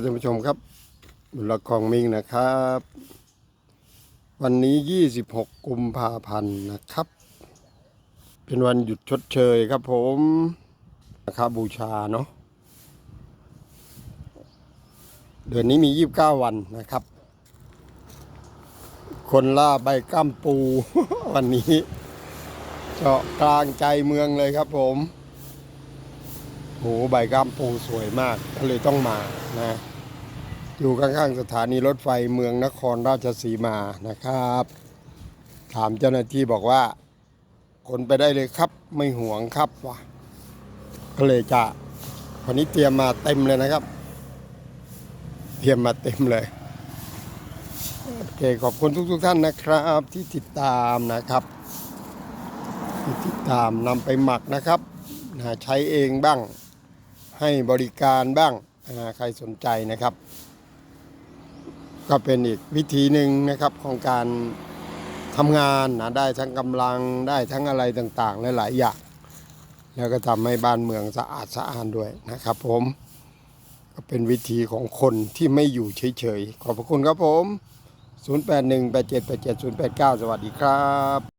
ครับท่านผู้ชมครับบุรกองมิงนะครับ วันนี้ 26 กุมภาพันธ์นะครับ เป็นวันหยุดชดเชยครับผมนะครับบูชาเนาะเดือนนี้มี 29 วันนะครับ คนล่าใบก้ามปู วันนี้เจาะกลางใจเมืองเลยครับผม โหใบกล้ามปูสวยมากก็เลยต้องมานะอยู่ข้างๆสถานีรถไฟเมืองนครราชสีมานะครับ ถามเจ้าหน้าที่บอกว่า คนไปได้เลยครับไม่ห่วงครับวะก็เลยจะวันนี้เตรียมมาเต็มเลยนะครับ เตรียมมาเต็มเลยโอเคขอบคุณทุก ๆ ท่านนะครับ ที่ติดตามนะครับที่ติดตามนำไปหมักนะครับใช้เองบ้าง ให้บริการบ้างใครสนใจนะครับ ก็เป็นอีกวิธีหนึ่งนะครับของการทำงานนะได้ทั้งกำลังได้ทั้งอะไรต่างๆ หลายๆอย่างแล้วก็ทำให้บ้านเมืองสะอาดสะอาดด้วยนะครับ ผมก็เป็นวิธีของคนที่ไม่อยู่เฉยๆขอบพระคุณครับผม 0818787089 สวัสดีครับ